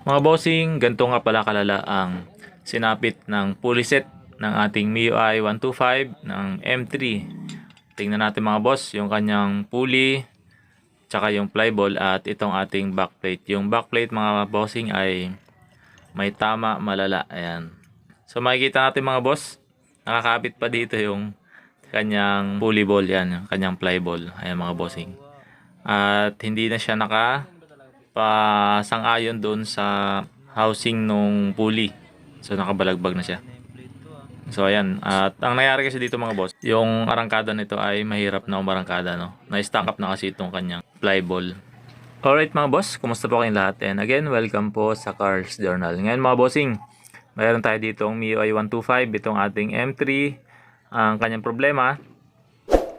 Mga bossing, ganito nga pala kalala ang sinapit ng pulley set ng ating MIUI 125 ng M3. Tingnan natin mga boss, yung kanyang pulley, tsaka yung flyball at itong ating backplate. Yung backplate mga bossing ay may tama malala. Ayan. So makikita natin mga boss, nakakapit pa dito yung kanyang pulley ball yan, yung kanyang flyball. Ayan mga bossing. At hindi na siya naka pasang-ayon doon sa housing nung pulley. So nakabalagbag na siya. So ayan, at ang nangyari kasi dito mga boss, yung arangkada nito ay mahirap na umarangkada no. Na-stack up na kasi itong kanyang flyball. Alright mga boss, kumusta po kayong lahat? And again, welcome po sa Cars Journal. Ngayon mga bossing, mayroon tayo dito ang MIUI 125, itong ating M3. Ang kanyang problema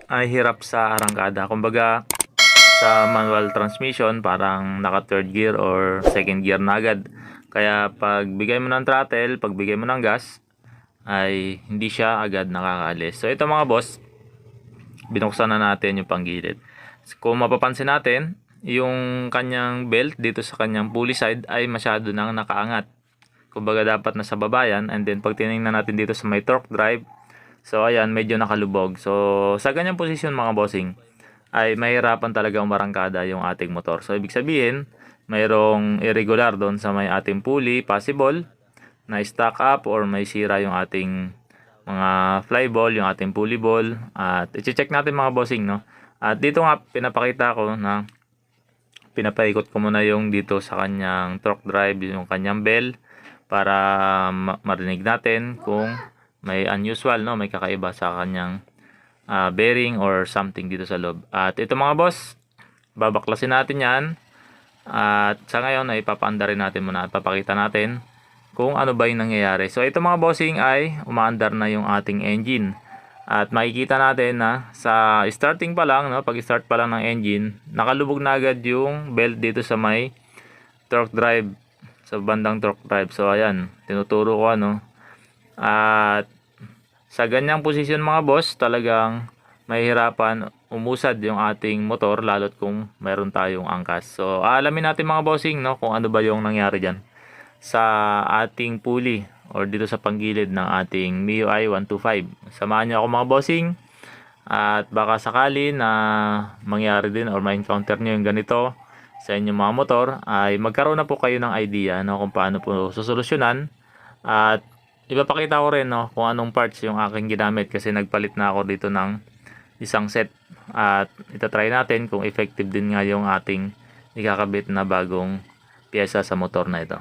ay hirap sa arangkada. Kumbaga, sa manual transmission, parang naka third gear or second gear na agad. Kaya pag bigay mo ng throttle, pag bigay mo ng gas, ay hindi siya agad nakakaalis. So ito mga boss, binuksan na natin yung panggilid. Kung mapapansin natin, yung kanyang belt dito sa kanyang pulley side ay masyado nang nakaangat. Kumbaga dapat nasa baba yan and then pag tinignan natin dito sa may torque drive, so ayan medyo nakalubog. So sa ganyang posisyon mga bossing, ay mahirapan talaga umarangkada yung ating motor. So ibig sabihin, mayroong irregular doon sa may ating pulley, possible na stack up or may sira yung ating mga flyball, yung ating pulley ball. At i-check natin mga bossing, no? At dito nga pinapakita ko na pinapaikot ko muna yung dito sa kanyang torque drive, yung kanyang bell para ma- marinig natin kung may unusual, no? May kakaiba sa kanyang ah, bearing or something dito sa loob. At ito mga boss, babaklasin natin yan. At sa ngayon ay ipapaanda rin natin muna at papakita natin kung ano ba yung nangyayari. So ito mga bossing ay umaandar na yung ating engine. At makikita natin na sa starting pa lang, no, pag start pa lang ng engine, nakalubog na agad yung belt dito sa may torque drive, sa bandang torque drive. So ayan, tinuturo ko ano. At sa ganyang posisyon mga boss, talagang mahihirapan umusad yung ating motor lalo't kung meron tayong angkas. So alamin natin mga bossing no, kung ano ba yung nangyari dyan sa ating pulley or dito sa panggilid ng ating MIUI 125. Samahan niyo ako mga bossing at baka sakali na mangyari din or ma-encounter niyo yung ganito sa inyong mga motor ay magkaroon na po kayo ng idea no, kung paano po susolusyonan at ipapakita ko rin no, kung anong parts yung aking ginamit kasi nagpalit na ako dito ng isang set at itatry natin kung effective din nga yung ating ikakabit na bagong pyesa sa motor na ito.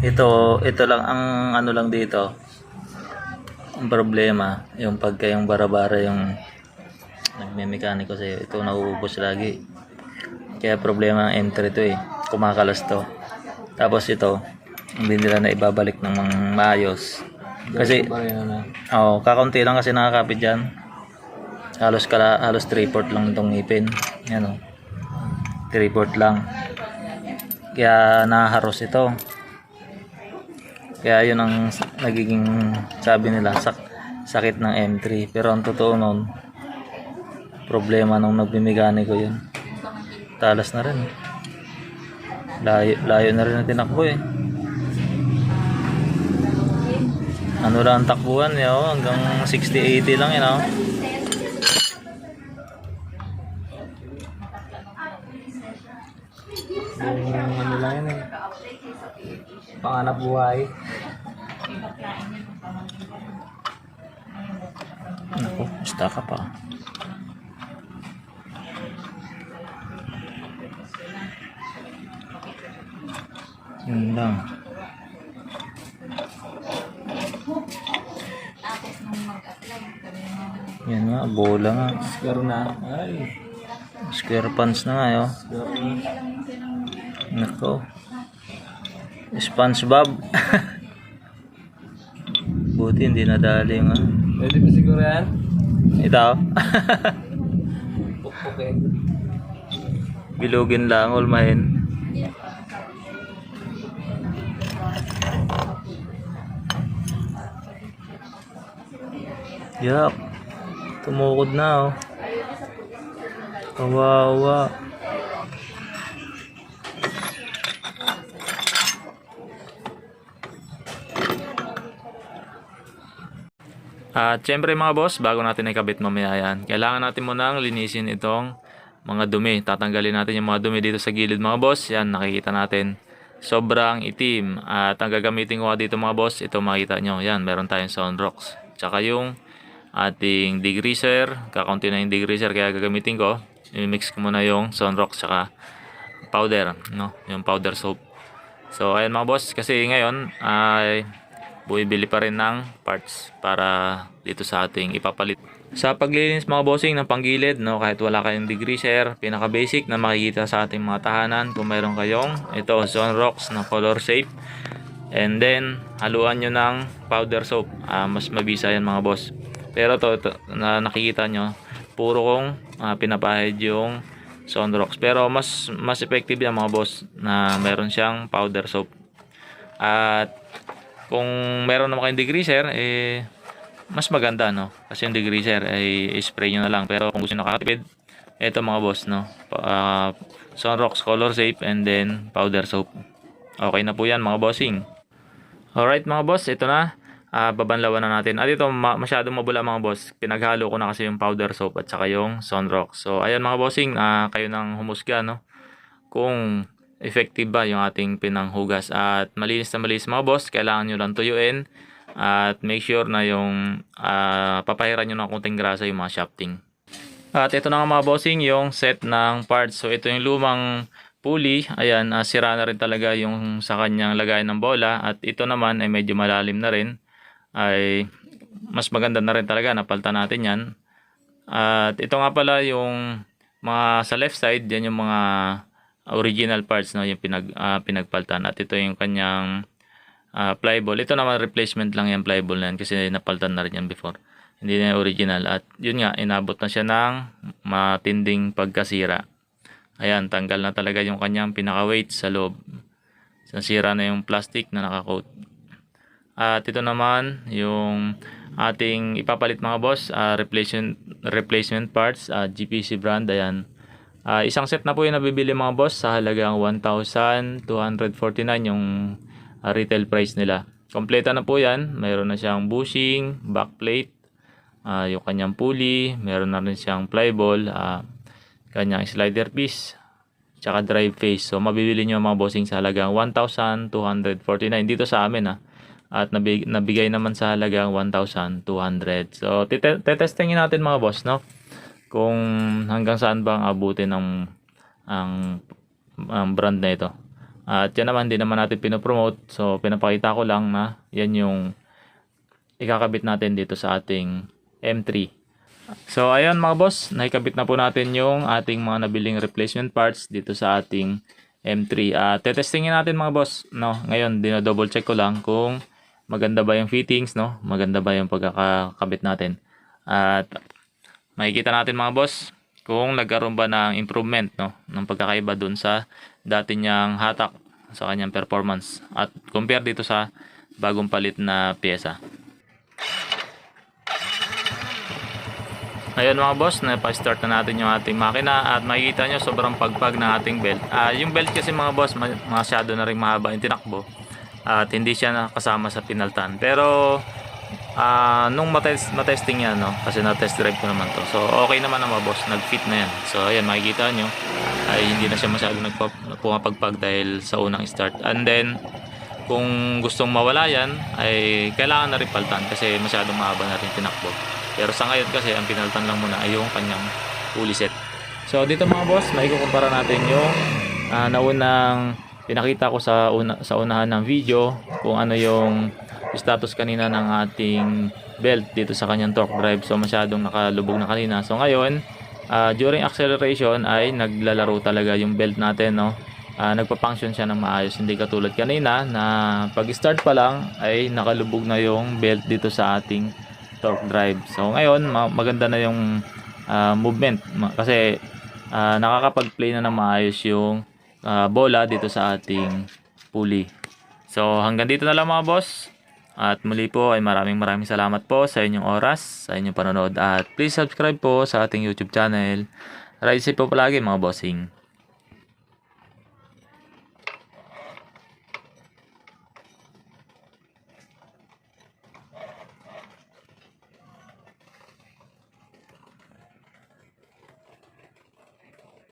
Ito, ito lang ang ano lang dito. Ang problema, yung pagka yung bara-bara yung nagme-mekaniko sa'yo, ito nauubos lagi. Kaya problema ng M3 to eh. Kumakalas to. Tapos ito, hindi nila na ibabalik ng mga maayos. Kasi, oh, kakaunti lang kasi nakakapit dyan. Halos kala, halos 3-port lang itong ngipin. Yan oh. 3-port lang. Kaya naharos ito. Kaya yun ang nagiging sabi nila sak sakit ng M3. Pero ang totoo nun, problema nung nagbimekaniko yun. Talas na rin. Layo, layo na rin ang tinakbo eh. Ano lang ang takbuhan niya oh, hanggang 60-80 lang yun oh. Yung ano lang yan eh. Panganap buhay. Naku, basta ka pa. Yun lang. Yan nga, bola nga. Scar na. Ay. Square pants na nga, na. Nako. SpongeBob. Buti hindi nadali ano. Pwede pa siguro yan? Ito. Pukpukin. Bilugin lang, ulmahin. Yak. Tumukod na oh. Kawawa. At syempre mga boss, bago natin ikabit mamaya yan, kailangan natin munang linisin itong mga dumi. Tatanggalin natin yung mga dumi dito sa gilid mga boss. Yan, nakikita natin. Sobrang itim. At ang gagamitin ko dito mga boss, ito makita nyo. Yan, meron tayong sound rocks. Tsaka yung ating degreaser. Kakaunti na yung degreaser kaya gagamitin ko. I-mix ko muna yung sound rocks tsaka powder. No? Yung powder soap. So ayan mga boss, kasi ngayon ay bumibili pa rin ng parts para dito sa ating ipapalit. Sa paglilinis mga bossing ng panggilid, no, kahit wala kayong degreaser, pinaka basic na makikita sa ating mga tahanan kung mayroon kayong ito zone na color safe. And then haluan nyo ng powder soap. Ah, mas mabisa yan mga boss. Pero to, to na nakikita nyo, puro kong ah, pinapahid yung rocks. Pero mas mas effective yan mga boss na meron siyang powder soap. At kung meron naman kayong degreaser, eh, mas maganda, no? Kasi yung degreaser, ay spray nyo na lang. Pero kung gusto nyo nakatipid, eto mga boss, no? Pa- ah, Sunrox Color Safe and then powder soap. Okay na po yan mga bossing. Alright mga boss, ito na. Ah, babanlawan na natin. At ito, ma- masyadong mabula mga boss. Pinaghalo ko na kasi yung powder soap at saka yung Sunrox. So, ayan mga bossing, ah, kayo nang humusga, no? Kung effective ba yung ating pinanghugas. At malinis na malinis mga boss, kailangan nyo lang tuyuin. At make sure na yung ah, papahiran nyo ng kunting grasa yung mga shafting. At ito na nga mga bossing, yung set ng parts. So ito yung lumang pulley. Ayan, ah, sira na rin talaga yung sa kanyang lagayan ng bola. At ito naman ay medyo malalim na rin. Ay mas maganda na rin talaga. Napaltan natin yan. At ito nga pala yung mga sa left side, yan yung mga original parts no yung pinag ah, pinagpaltan. At ito yung kanyang ah, flyball ito naman replacement lang yung flyball na yan kasi napaltan na rin yan before. Hindi na original. At yun nga inabot na siya ng matinding pagkasira. Ayan tanggal na talaga yung kanyang pinaka weight sa loob. Nasira na yung plastic na nakakoat at ito naman yung ating ipapalit mga boss ah, replacement replacement parts ah, GPC brand ayan Ah, isang set na po yung nabibili mga boss sa halagang 1,249 yung ah, retail price nila. Kompleta na po yan. Mayroon na siyang bushing, backplate, ah, yung kanyang pulley, meron na rin siyang flyball, ah, kanyang slider piece, tsaka drive face. So mabibili nyo mga bossing sa halagang 1,249 dito sa amin ah. At nabig, nabigay naman sa halagang 1,200. So tete- tetestingin natin mga boss no kung hanggang saan ba ang abutin ng ang, ang brand na ito. At yan naman, hindi naman natin pinopromote. So, pinapakita ko lang na yan yung ikakabit natin dito sa ating M3. So, ayun mga boss, nakikabit na po natin yung ating mga nabiling replacement parts dito sa ating M3. At tetestingin natin mga boss. No? Ngayon, dino-double check ko lang kung maganda ba yung fittings, no? maganda ba yung pagkakabit natin. At makikita natin mga boss kung nagkaroon ba ng improvement no ng pagkakaiba dun sa dati niyang hatak sa kanyang performance at compare dito sa bagong palit na pyesa. Ayun mga boss, na-start na natin yung ating makina at makikita nyo sobrang pagpag ng ating belt. Ah, yung belt kasi mga boss, ma- masyado na rin mahaba yung tinakbo at hindi siya nakasama sa pinaltan. Pero Ah, nung matest, matesting yan, no? Kasi na-test drive ko naman to. So, okay naman na mga boss. Nag-fit na yan. So, ayan, makikita nyo. Ay, hindi na siya masyado nagpa- pumapagpag dahil sa unang start. And then, kung gustong mawala yan, ay kailangan na rin paltan kasi masyadong mahaba na rin tinakbo. Pero sa ngayon kasi, ang pinaltan lang muna ay yung kanyang fully set. So, dito mga boss, maikukumpara natin yung ah, naunang pinakita ko sa una, sa unahan ng video kung ano yung status kanina ng ating belt dito sa kanyang torque drive. So masyadong nakalubog na kanina. So ngayon ah, during acceleration ay naglalaro talaga yung belt natin no? Ah, nagpa-function siya ng maayos. Hindi katulad kanina na pag start pa lang ay nakalubog na yung belt dito sa ating torque drive. So ngayon ma- maganda na yung ah, movement. Kasi ah, nakakapag-play na ng maayos yung ah, bola dito sa ating pulley so hanggang dito na lang mga boss At muli po ay maraming maraming salamat po sa inyong oras, sa inyong panonood at please subscribe po sa ating YouTube channel. Ride safe po palagi mga bossing.